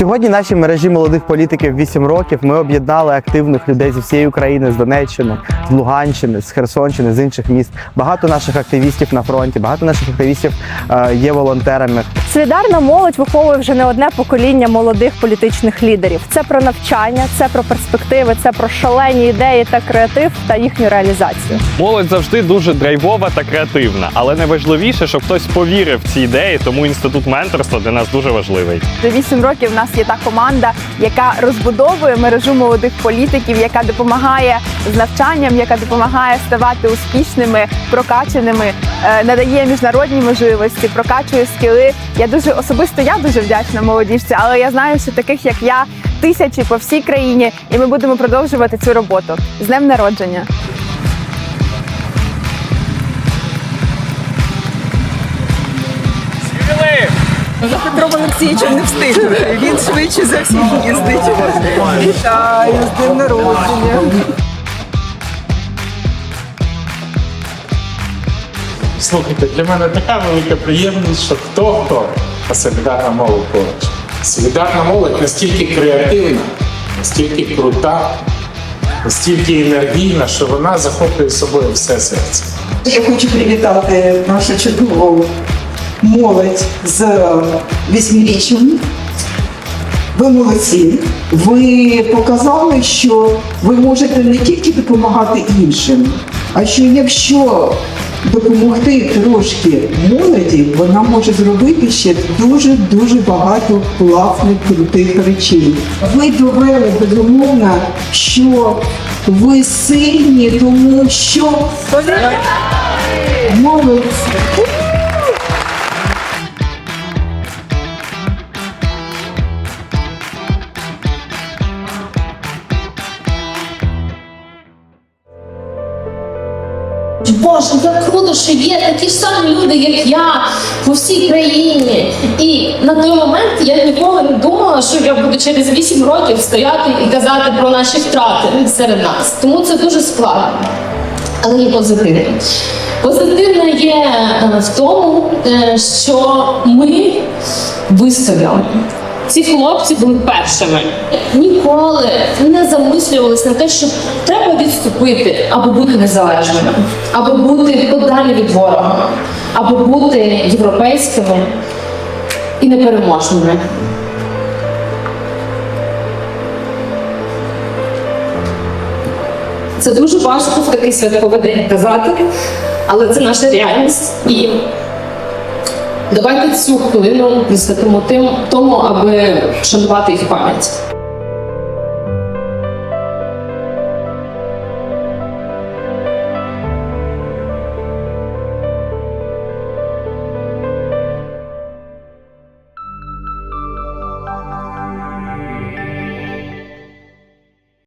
Сьогодні нашій мережі молодих політиків 8 років. Ми об'єднали активних людей зі всієї України, з Донеччини, з Луганщини, з Херсонщини, з інших міст. Багато наших активістів на фронті, багато наших активістів е, є волонтерами. Солідарна молодь виховує вже не одне покоління молодих політичних лідерів. Це про навчання, це про перспективи, це про шалені ідеї та креатив та їхню реалізацію. Молодь завжди дуже драйвова та креативна, але найважливіше, щоб хтось повірив в ці ідеї, тому інститут менторства для нас дуже важливий. За 8 років в нас є та команда, яка розбудовує мережу молодих політиків, яка допомагає з навчанням, яка допомагає ставати успішними, прокачаними, е, надає міжнародні можливості, прокачує скіли. Я дуже особисто я дуже вдячна молодіжці, але я знаю, що таких як я тисячі по всій країні, і ми будемо продовжувати цю роботу. З днем народження! Петром Олексійовичем не встигнути. Він швидше за всіх їздить. Вітаю з днем народження. Слухайте, для мене така велика приємність, що хто хто, а солідарна молодь поруч. Солідарна молодь настільки креативна, настільки крута, настільки енергійна, що вона захоплює собою все серце. Я хочу привітати нашу чудову молодь з вісьмиріччям. Ви молодці. Ви показали, що ви можете не тільки допомагати іншим, а що якщо допомогти трошки молоді, вона може зробити ще дуже дуже багато класних крутих речей. Ви довели безумовно, що ви сильні, тому що молодці. Боже, як круто, що є такі ж самі люди, як я, по всій країні. І на той момент я ніколи не думала, що я буду через 8 років стояти і казати про наші втрати серед нас. Тому це дуже складно. Але є позитивне. Позитивне є е, в тому, е, що ми вистояли. Ці хлопці були першими. Ніколи не замислювалися на те, що треба відступити або бути незалежними, або бути подалі від ворога, або бути європейськими і непереможними. Це дуже важко в такий святковий день казати, але це наша реальність. І давайте цю хвилину присвятимо тим тому, аби вшанувати їх пам'ять.